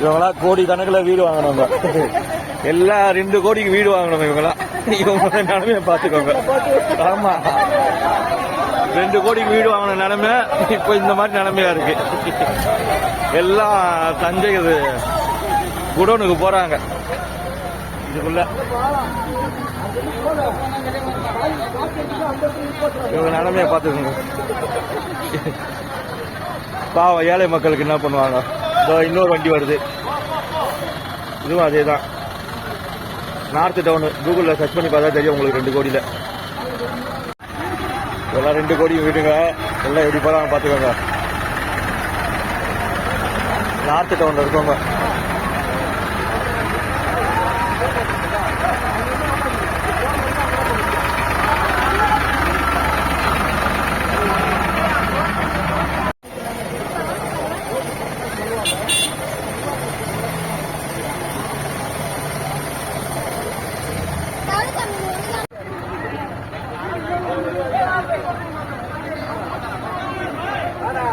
இவங்களா கோடி கணக்கில் வீடு வாங்கினவங்க. எல்லா ரெண்டு கோடிக்கு வீடு வாங்கினவங்க இவங்களாம் இவங்க நிலைமையை பார்த்துக்கோங்க. ஆமா. ரெண்டு கோடிக்கு வீடு வாங்கின நிலைமை இப்போ இந்த மாதிரி நிலைமையா இருக்கு. எல்லாம் தஞ்சை இது குடோனுக்கு போறாங்க. இதுக்குள்ள. இவங்க நிலைமையை பார்த்துக்கோங்க. பாவம் ஏழை மக்களுக்கு என்ன பண்ணுவாங்க? இன்னொரு வண்டி வருது. இதுவும் அதே தான் நார்த்து டவுனு கூகுளில் சர்ச் பண்ணி பார்த்தா தெரியும் உங்களுக்கு ரெண்டு கோடியில். எல்லாம் ரெண்டு கோடி வீடுங்க. எல்லாம் எப்படி போகிறாங்க பார்த்துக்கோங்க. நார்த்து டவுனில் இருக்கவங்க.